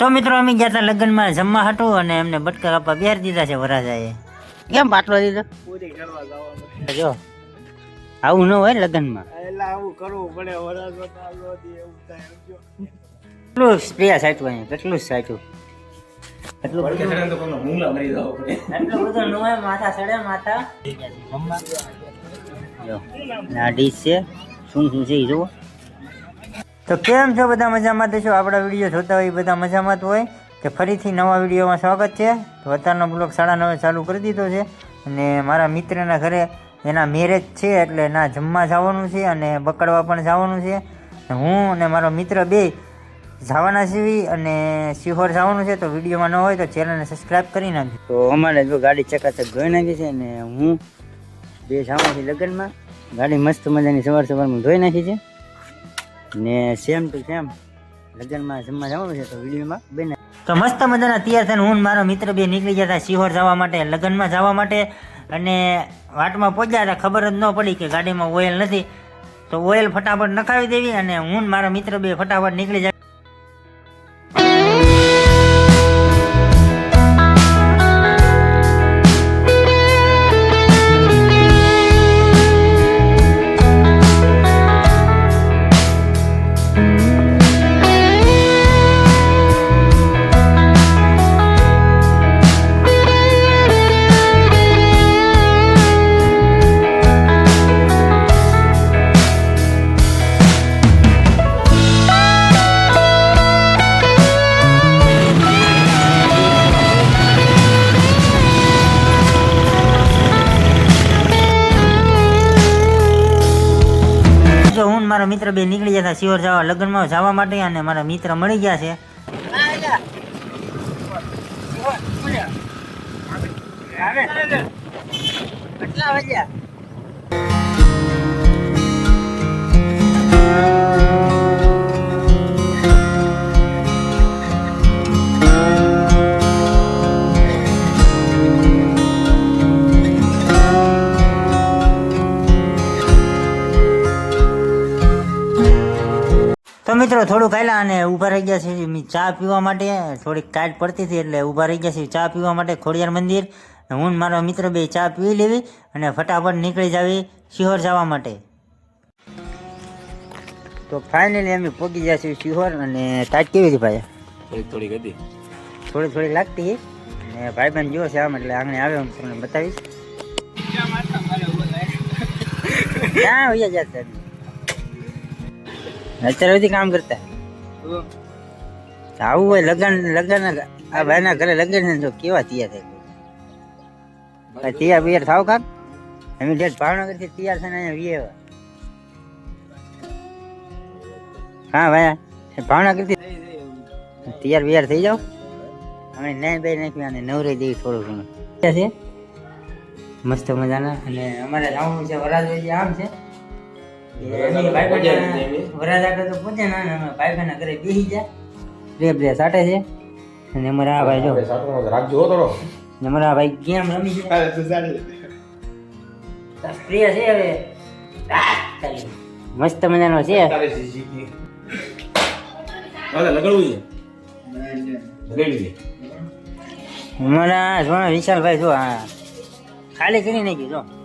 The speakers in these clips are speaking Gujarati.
તો મિત્રો અમે ગયા હતા લગ્નમાં જમવા હતું અને એમને બટકા કાપવા બેહારી દીધા છે વરાજાએ. કેમ બાટલો દીધો પૂરી કરવા જવાનું જો આવું ન હોય લગ્નમાં. એટલે આવું કરવું પડે વરાજો ના લો દે એવું થાય કેટલું સ્પ્રે સાચવું અહીંયા કેટલું સાચું એટલું બધું ન હોય માથા સડે માથા. જો આ ડીશ છે. શું શું છે એ જુઓ. તો કેમ છો બધા મજામાં? તો શું આપણા વીડિયો જોતા હોય બધા મજામાં જ હોય? કે ફરીથી નવા વિડીયોમાં સ્વાગત છે. તો અત્યારનો બ્લોગ સાડા નવે ચાલુ કરી દીધો છે. અને મારા મિત્રના ઘરે એના મેરેજ છે એટલે ના જમવા જવાનું છે અને બકડવા પણ જવાનું છે. હું અને મારો મિત્ર બે જવાના સીવી અને સિહોર જવાનું છે. તો વિડીયોમાં ન હોય તો ચેનલને સબસ્ક્રાઈબ કરી નાખજો. તો અમારે જો ગાડી ચકાચક ધોઈ નાખી છે અને હું બે જવાનું છે લગ્નમાં. ગાડી મસ્ત મજાની સવાર સવારમાં ધોઈ નાખી છે. ને સેમ ટુ સેમ લગ્નમાં જમવા જવાનું છે તો વિડીયોમાં બેને. તો મસ્ત મજાના તૈયાર થઈને હું મારો મિત્ર બે નીકળી ગયા હતા સિહોર જવા માટે, લગ્નમાં જવા માટે. અને વાટમાં પહોંચ્યા હતા, ખબર જ ન પડી કે ગાડીમાં ઓઇલ નથી. તો ઓઇલ ફટાફટ નખાવી દેવી અને હું મારા મિત્ર બે ફટાફટ નીકળી જાય મારો મિત્ર બે નીકળી ગયા હતા શિવર જવા લગ્નમાં જવા માટે અને મારા મિત્ર મળી ગયા છે કેટલા વાગ્યા મિત્રો થોડું ખાયલા અને ઊભા રહી ગયા છે ચા પીવા માટે થોડીક કાટ પડતી હતી એટલે ઊભા રહી ગયા છે ચા પીવા માટે ખોડિયાર મંદિર. હું મારો મિત્ર બે ચા પી લેવી અને ફટાફટ નીકળી જાવી શિહોર જવા માટે. તો ફાઇનલી અમે પહોંચી ગયા છીએ શિહોર અને ટાઈટ કેવી હતી ભાઈ? થોડીક થોડીક હતી. થોડી થોડી લાગતી અને ભાઈ બહેન જો છે આમ એટલે આંગણે આવે હું તમને બતાવીશ. ક્યાં હોઈએ જતા અત્યારે સુધી કામ કરતા. આવું હોય લગન લગન આ ભાઈના ઘરે લગન છે તો કેવા તૈયાર થાય? તૈયાર બિયાર થાવ કાક અમે જે ભાવનગરથી તૈયાર થઈને અહીંયા વીએ હા ભાઈ ભાવનગરથી તૈયાર બિયાર થઈ જાવ અમે નહીં બે નાખ્યું અને નવરે દેવી થોડું ઘણું. છે? મસ્ત મજાના. અને અમારે જવાનું છે વરાજ આમ છે. વરાજ આગળ તો પહોંચે ના ને ઘરે બેસી ગયા રે રે સાટે છે. અને અમારા આ ભાઈ જો. રાખજો હો થોડો. અમારા ભાઈ ગેમ રમી છે. પ્રિય છે હવે. મસ્ત મજાનો છે. લગાડવું છે. વિશાલભાઈ જો હા ખાલી કરી નાખ્યું જો.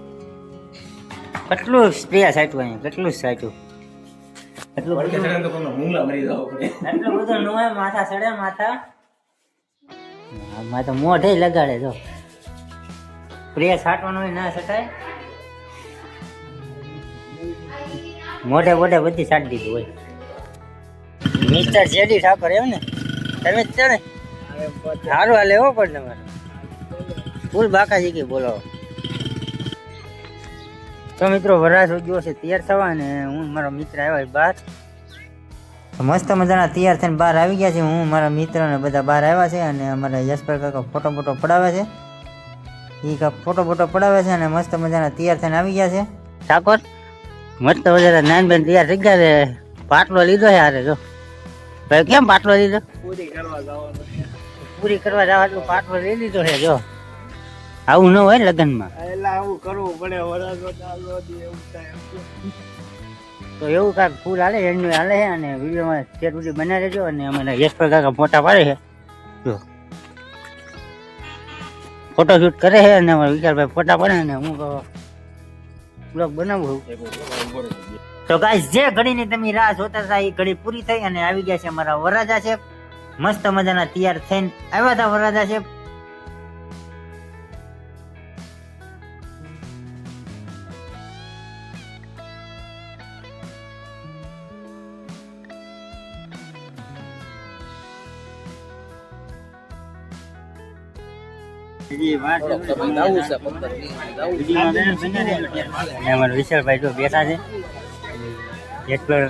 કેટલું સ્પ્રે સાચું અહીંયા કેટલું સાચું? એટલું બધું એટલું માથા ચડે માથા તો મોઢે લગાડે જો. પ્રિય છાંટવાનું ના છટાય. મોઢે મોઢે બધી છાંટી દીધું હોય. મિસ્ટર જેડી ઠાકોર એમ ને? તમે જ ને સારું હાલે એવો પણ તમારે. ફૂલ બાકાજી કે બોલો તો મિત્રો વરાજ ઉગ્યો છે તૈયાર થવા ને હું મારો મિત્ર આવ્યો બહાર. મસ્ત મજાના તૈયાર થઈને બહાર આવી ગયા છે. હું મારા મિત્ર ને બધા બહાર આવ્યા છે અને અમારા યશભાઈ કાકા ફોટો ફોટો પડાવે છે. એ કાંક ફોટો ફોટો પડાવે છે અને મસ્ત મજાના તૈયાર થઈને આવી ગયા છે. ઠાકોર મસ્ત મજાના નાનબેન તૈયાર થઈ ગયા છે. પાટલો લીધો છે હારે જો. ભાઈ કેમ પાટલો લીધો? પૂરી કરવા જવાનું પૂરી કરવા જવા એટલું પાટલો લઈ લીધો છે જો. આવું ન હોય લગ્નમાં. એટલે આવું કરવું પડે વરાજો એવું થાય તો એવું કાંઈક ફૂલ હાલે એનું હાલે છે અને વિડીયોમાં સ્ટેટ વીડિયો બનાવી દેજો અને અમારા યશપર કાકા ફોટા પાડે છે. જો. ફોટોશૂટ કરે છે અને અમારા વિચારભાઈ ફોટા પાડે અને હું બ્લોગ બનાવું છું. તો ગાઈસ જે ઘડીની તમે રાહ જોતા હતા એ ઘડી પૂરી થઈ અને આવી ગયા છે અમારા વરરાજા છે મસ્ત મજાના તૈયાર થઈને આવ્યા હતા વરરાજા છે વિશાલભાઈ જો બેઠા છે. બનાવી.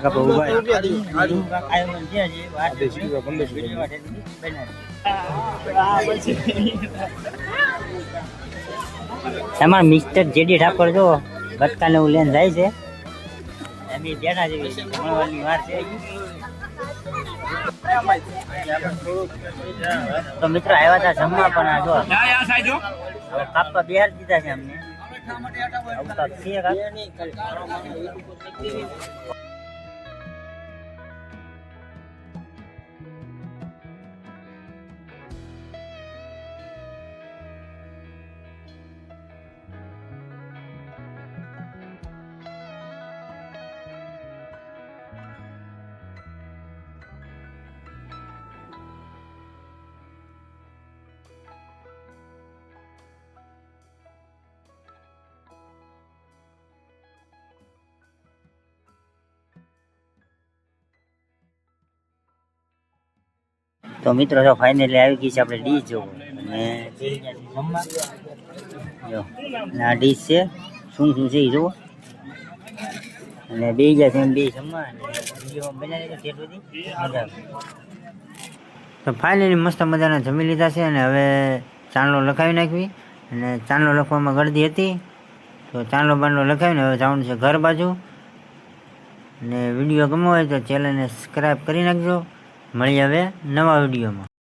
તમારા મિસ્ટર જેડી ઠાકોર જો ગટકાને એવું લઈને જાય છે. એમ બેઠા છે. તો મિત્રો આવ્યા હતા જમવા પણ આ જો. હવે કાપવા બિહાર દીધા છે અમને. તો મિત્રો જો ફાઇનલી આવી ગઈ છે આપણે ડીશ જોવું. અને જો, આ ડીશ છે. શું શું છે એ જુઓ અને બે ગયા છે બે જમવા. તો ફાઇનલી મસ્ત મજાના જમી લીધા છે અને હવે ચાંદલો લખાવી નાખવી. અને ચાંદલો લખવામાં ગળદી હતી. તો ચાંદલો બાંડલો લખાવીને હવે જવાનું છે ઘર બાજુ. અને વીડિયો ગમો હોય તો ચેનલને સબસ્ક્રાઈબ કરી નાખજો. મળીએ હવે નવા વિડીયોમાં.